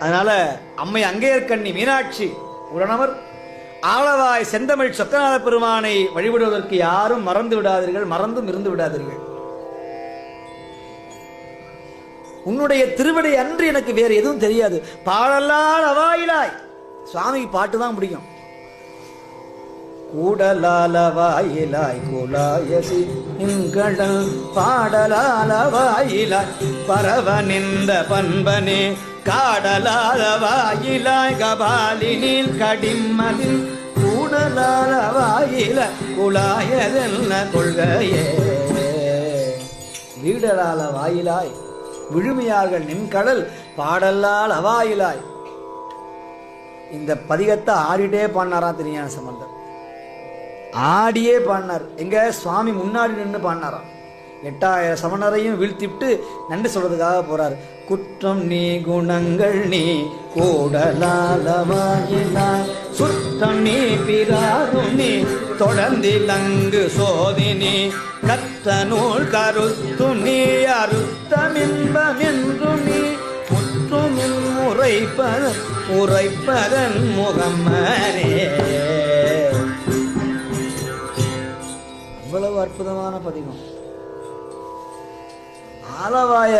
அதனால அம்மை அங்கேயர்கண்ணி மீனாட்சி உடனவர் ஆளவாய் செந்தமிழ் சொக்கநாத பெருமானை வழிபடுவதற்கு யாரும் மறந்து விடாதீர்கள் மறந்தும் இருந்து விடாதீர்கள். உன்னுடைய திருவடி அன்று எனக்கு வேறு எதுவும் தெரியாது. பாடலால் அவாயிலாய். சுவாமிக்கு பாட்டு தான் பிடிக்கும் கூடலாலவாயிலாய் குலாயசி பாடலால பாடலாலவாயிலாய் பரவ நின்ற பண்பனே காடலாலவாயிலாய் கபாலினில் கடிம்மதில் கூடலாலவாயில குலாயதென்ன கொள்கையே? வீடலால வாயிலாய் விழுமையார்கள் நின்கடல் பாடல்லால் அவாயிலாய் இந்த பதிகத்தை ஆடிட்டே பாடினாரா திருஞான சம்பந்தர். ஆடியே பாடினார். எங்க? சுவாமி முன்னாடி நின்று பாடினாராம். எட்டாயிரம் சமணரையும் வீழ்த்திவிட்டு நன்றி சொல்றதுக்காக போறார். குற்றம் நீ குணங்கள் நீ கூடலாலவாயினாய் சுத்தம் நீ பிறாரும் நீ தொடர்ந்திலங்கு சோதினி கத்த நூல் கருத்து நீ அறுத்தமின்பம் என்று நீ. முற்றுமின் உரைப்பத உரைப்பதன் முகமரே அவ்வளவு அற்புதமான பதிகம். ஆலவாய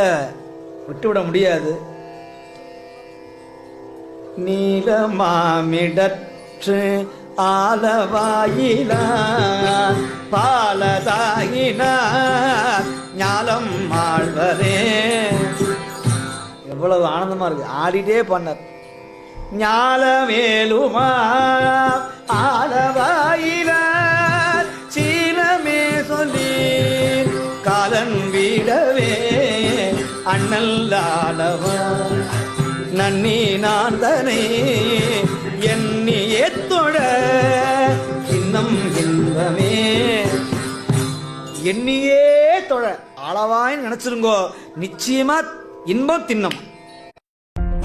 விட்டுவிட முடியாது. நீலமாமிடற்று ஆலவாயிலா பாலதாயினார் ஞாலம் ஆழ்வரே எவ்வளவு ஆனந்தமா இருக்கு. ஆடிட்டே பண்ணார். ஞாலமேலுமா ஆ நல்லாளவா? நன்னி நான் தனே எண்ணியே இன்னம் இன்பமே. என்னையே தொழ அளவாய் நினைச்சிருங்கோ. நிச்சயமா இன்பம் தின்னம்.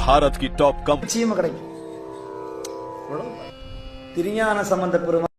பாரத் கி டாப் கம். நிச்சயமா கிடைக்கும். திருஞான சம்பந்த பெருமா